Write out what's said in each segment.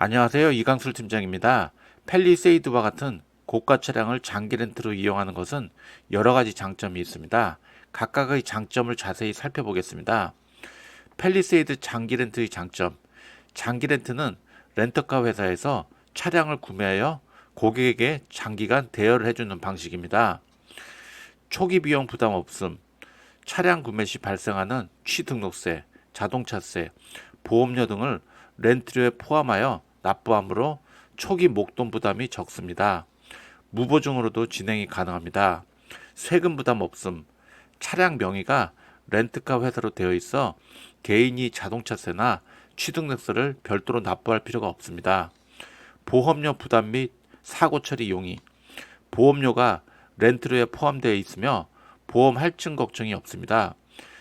안녕하세요. 이강술 팀장입니다. 펠리세이드와 같은 고가 차량을 장기 렌트로 이용하는 것은 여러 가지 장점이 있습니다. 각각의 장점을 자세히 살펴보겠습니다. 펠리세이드 장기 렌트의 장점. 장기 렌트는 렌터카 회사에서 차량을 구매하여 고객에게 장기간 대여를 해주는 방식입니다. 초기 비용 부담 없음. 차량 구매 시 발생하는 취등록세, 자동차세, 보험료 등을 렌트료에 포함하여 납부함으로 초기 목돈 부담이 적습니다. 무보증으로도 진행이 가능합니다. 세금 부담 없음. 차량 명의가 렌트카 회사로 되어 있어 개인이 자동차세나 취등록세를 별도로 납부할 필요가 없습니다. 보험료 부담 및 사고 처리 용의. 보험료가 렌트료에 포함되어 있으며 보험 할증 걱정이 없습니다.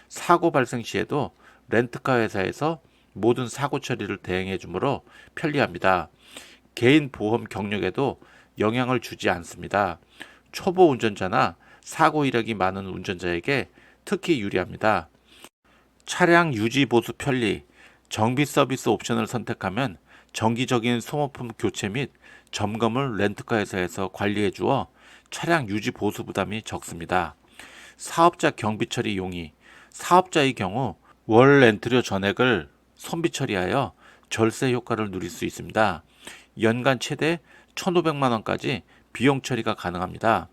사고 발생 시에도 렌트카 회사에서 모든 사고 처리를 대행해 주므로 편리합니다. 개인 보험 경력에도 영향을 주지 않습니다. 초보 운전자나 사고 이력이 많은 운전자에게 특히 유리합니다. 차량 유지 보수 편리, 정비 서비스 옵션을 선택하면 정기적인 소모품 교체 및 점검을 렌트카 회사에서 관리해 주어 차량 유지 보수 부담이 적습니다. 사업자 경비 처리 용의, 사업자의 경우 월 렌트료 전액을 손비 처리하여 절세 효과를 누릴 수 있습니다. 연간 최대 1,500만 원까지 비용 처리가 가능합니다.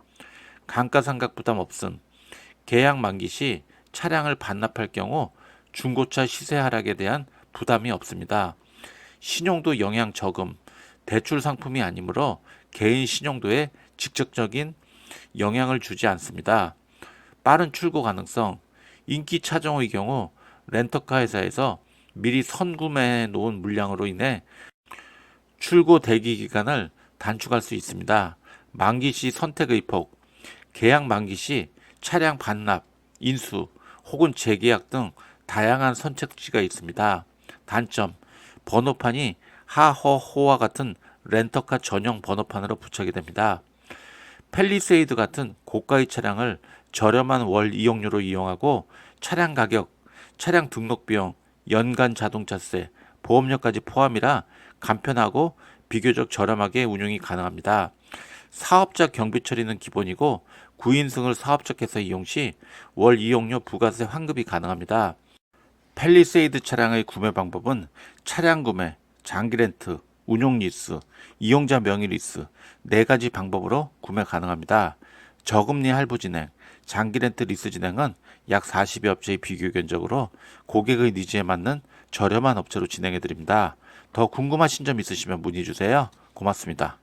감가상각 부담 없음. 계약 만기 시 차량을 반납할 경우 중고차 시세 하락에 대한 부담이 없습니다. 신용도 영향 저금. 대출 상품이 아니므로 개인 신용도에 직접적인 영향을 주지 않습니다. 빠른 출고 가능성. 인기 차종의 경우 렌터카 회사에서 미리 선구매해 놓은 물량으로 인해 출고 대기 기간을 단축할 수 있습니다. 만기 시 선택의 폭, 계약 만기 시 차량 반납, 인수 혹은 재계약 등 다양한 선택지가 있습니다. 단점, 번호판이 하허호와 같은 렌터카 전용 번호판으로 부착이 됩니다. 펠리세이드 같은 고가의 차량을 저렴한 월 이용료로 이용하고 차량 가격, 차량 등록 비용, 연간 자동차세, 보험료까지 포함이라 간편하고 비교적 저렴하게 운용이 가능합니다. 사업자 경비 처리는 기본이고 9인승을 사업자께서 이용 시 월 이용료 부가세 환급이 가능합니다. 펠리세이드 차량의 구매 방법은 차량 구매, 장기 렌트, 운용 리스, 이용자 명의 리스 네 가지 방법으로 구매 가능합니다. 저금리 할부 진행, 장기 렌트 리스 진행은 약 40여 업체의 비교 견적으로 고객의 니즈에 맞는 저렴한 업체로 진행해 드립니다. 더 궁금하신 점 있으시면 문의 주세요. 고맙습니다.